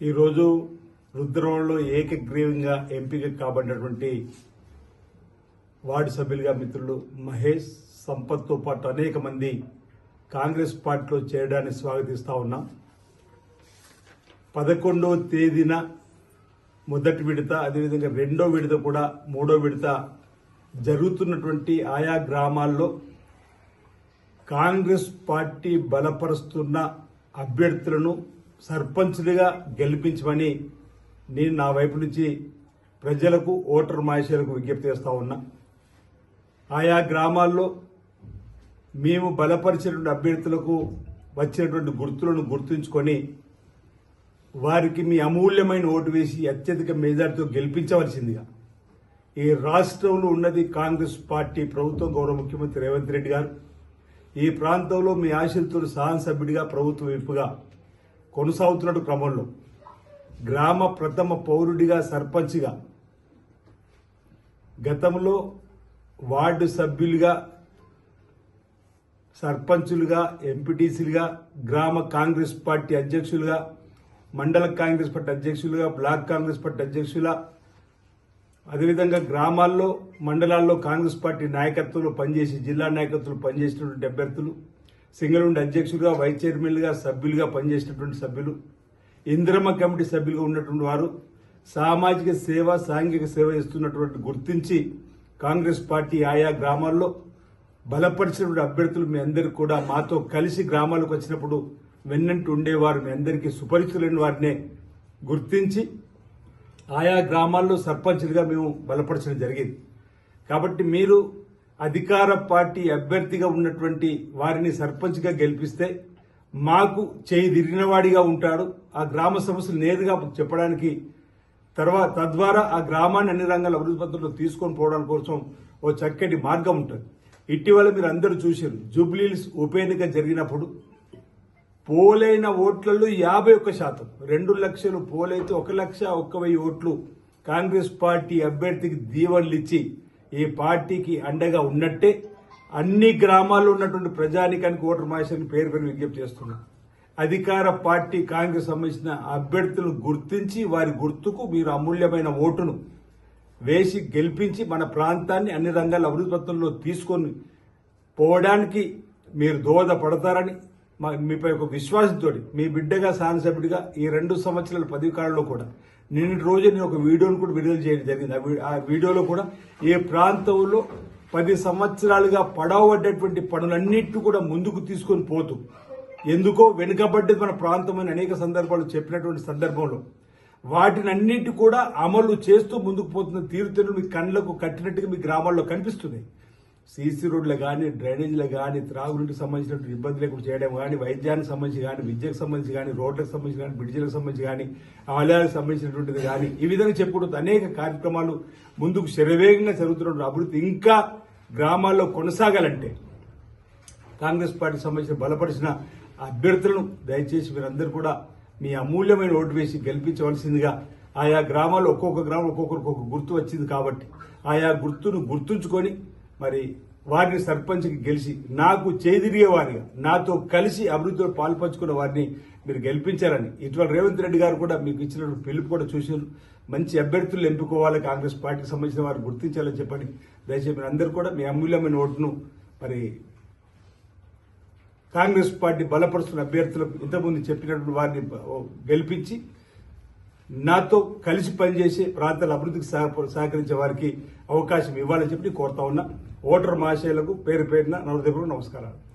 ఈరోజు రుద్రంలో ఏకగ్రీవంగా ఎంపిక కాబడినటువంటి వార్డు సభ్యులుగా మిత్రులు మహేష్ సంపత్తో పాటు అనేక మంది కాంగ్రెస్ పార్టీలో చేరడాన్ని స్వాగతిస్తా ఉన్నాం. పదకొండవ తేదీన మొదటి విడత అదేవిధంగా రెండో విడత కూడా మూడో విడత జరుగుతున్నటువంటి ఆయా గ్రామాల్లో కాంగ్రెస్ పార్టీ బలపరుస్తున్న అభ్యర్థులను సర్పంచులుగా గెలిపించమని నేను నా వైపు నుంచి ప్రజలకు ఓటర్ మహేశ్వరకు విజ్ఞప్తి చేస్తూ ఉన్నా. ఆయా గ్రామాల్లో మేము బలపరిచినటువంటి అభ్యర్థులకు వచ్చినటువంటి గుర్తులను గుర్తుంచుకొని వారికి మీ అమూల్యమైన ఓటు వేసి అత్యధిక మెజార్టీతో గెలిపించవలసిందిగా. ఈ రాష్ట్రంలో ఉన్నది కాంగ్రెస్ పార్టీ ప్రభుత్వం గౌరవ ముఖ్యమంత్రి రేవంత్ రెడ్డి గారు. ఈ ప్రాంతంలో మీ ఆశలతో సభ్యుడిగా ప్రభుత్వ వైపుగా కొనసాగుతున్న క్రమంలో గ్రామ ప్రథమ పౌరుడిగా సర్పంచ్గా గతంలో వార్డు సభ్యులుగా సర్పంచులుగా ఎంపీటీసీలుగా గ్రామ కాంగ్రెస్ పార్టీ అధ్యక్షులుగా మండల కాంగ్రెస్ పార్టీ అధ్యక్షులుగా బ్లాక్ కాంగ్రెస్ పార్టీ అధ్యక్షుల అదేవిధంగా గ్రామాల్లో మండలాల్లో కాంగ్రెస్ పార్టీ నాయకత్వంలో పనిచేసి జిల్లా నాయకత్వంలో పనిచేసినటువంటి అభ్యర్థులు సింగల్ ఉండి అధ్యక్షులుగా వైస్ చైర్మన్లుగా సభ్యులుగా పనిచేసినటువంటి సభ్యులు ఇంద్రమ్మ కమిటీ సభ్యులుగా ఉన్నటువంటి వారు సామాజిక సేవ సాంఘిక సేవ ఇస్తున్నటువంటి గుర్తించి కాంగ్రెస్ పార్టీ ఆయా గ్రామాల్లో బలపరిచినటువంటి అభ్యర్థులు మీ అందరికీ కూడా మాతో కలిసి గ్రామాలకు వచ్చినప్పుడు వెన్నంటూ ఉండేవారు మీ అందరికీ సుపరిచితులైన వారినే గుర్తించి ఆయా గ్రామాల్లో సర్పంచ్లుగా మేము బలపరచడం జరిగింది. కాబట్టి మీరు అధికార పార్టీ అభ్యర్థిగా ఉన్నటువంటి వారిని సర్పంచ్గా గెలిపిస్తే మాకు చేయి తిరిగినవాడిగా ఉంటాడు. ఆ గ్రామ సమస్యలు నేరుగా చెప్పడానికి తర్వాత తద్వారా ఆ గ్రామాన్ని అన్ని రంగాల అభివృద్ధి పత్రంలో తీసుకొని పోవడం కోసం ఓ చక్కటి మార్గం ఉంటుంది. ఇటీవల మీరు అందరూ చూశారు జూబ్లీస్ ఉప ఎన్నిక జరిగినప్పుడు పోలైన ఓట్లలో యాభై ఒక్క శాతం రెండు లక్షలు పోలైతే ఒక లక్ష ఒక్క వెయ్యి ఓట్లు కాంగ్రెస్ పార్టీ అభ్యర్థికి దీవెనలు ఇచ్చి ఈ పార్టీకి అండగా ఉన్నట్టే అన్ని గ్రామాల్లో ఉన్నటువంటి ప్రజానికానికి ఓటర్ మహేశ్వరిని పేరు పేరు విజ్ఞప్తి చేస్తున్నా. అధికార పార్టీ కాంగ్రెస్ సంబంధించిన అభ్యర్థులను గుర్తించి వారి గుర్తుకు మీరు అమూల్యమైన ఓటును వేసి గెలిపించి మన ప్రాంతాన్ని అన్ని రంగాల అభివృద్ధి పత్రంలో తీసుకొని పోవడానికి మీరు దోహదపడతారని మా మీపై ఒక విశ్వాసంతో మీ బిడ్డగా శాసనసభ్యుడిగా ఈ రెండు సంవత్సరాల పదవి కాలంలో కూడా నిన్నటి రోజు నేను ఒక వీడియోను కూడా విడుదల చేయడం జరిగింది. ఆ ఆ వీడియోలో కూడా ఏ ప్రాంతంలో పది సంవత్సరాలుగా పడవబడ్డటువంటి పనులన్నింటినీ కూడా ముందుకు తీసుకొని పోతూ ఎందుకో వెనుకబడ్డది మన ప్రాంతమైన అనేక సందర్భాలు చెప్పినటువంటి సందర్భంలో వాటిని అన్నింటి కూడా అమలు చేస్తూ ముందుకు పోతున్న తీరుతెన్ను మీ కళ్ళకు కట్టినట్టుగా మీ గ్రామాల్లో కనిపిస్తుంది సీసీ రోడ్లు కానీ డ్రైనేజీలు కానీ త్రాగునీటికి సంబంధించినటువంటి ఇబ్బందులు లేకుండా చేయడం కానీ వైద్యానికి సంబంధించి కానీ విద్యకు సంబంధించి కానీ రోడ్లకు సంబంధించి కానీ బ్రిడ్జిలకు సంబంధించి కానీ ఆలయాలకు సంబంధించినటువంటిది కానీ ఈ విధంగా చెప్పుకుంటూ అనేక కార్యక్రమాలు ముందుకు శరవేగంగా జరుగుతున్న అభివృద్ధి ఇంకా గ్రామాల్లో కొనసాగాలంటే కాంగ్రెస్ పార్టీకి సంబంధించిన బలపరిచిన అభ్యర్థులను దయచేసి మీరందరూ కూడా మీ అమూల్యమైన ఓటు వేసి గెలిపించవలసిందిగా ఆయా గ్రామాల్లో ఒక్కొక్క గ్రామం ఒక్కొక్కరికి ఒక్కొక్క గుర్తు వచ్చింది కాబట్టి ఆయా గుర్తును గుర్తుంచుకొని మరి వారిని సర్పంచ్కి గెలిచి నాకు చేదిరిగే వారిగా నాతో కలిసి అభివృద్ధిలో పాల్పంచుకున్న వారిని మీరు గెలిపించారని. ఇటీవల రేవంత్ రెడ్డి గారు కూడా మీకు ఇచ్చిన పిలుపు కూడా చూశారు. మంచి అభ్యర్థులు ఎంపుకోవాలి కాంగ్రెస్ పార్టీకి సంబంధించిన వారు గుర్తించాలని చెప్పండి దయచేసి మీరు అందరూ కూడా మీ అమూల్యమైన ఓటును మరి కాంగ్రెస్ పార్టీ బలపరుస్తున్న అభ్యర్థులకు ఇంతకుముందు చెప్పినటువంటి వారిని గెలిపించి నాతో కలిసి పనిచేసి ప్రాంతాల అభివృద్ధికి సహ- సహకరించే వారికి అవకాశం ఇవ్వాలని చెప్పి కోరుతా ఉన్నా. ఓటర్ మహాశయులకు పేరు పేరున నవదేవుడు నమస్కారాలు.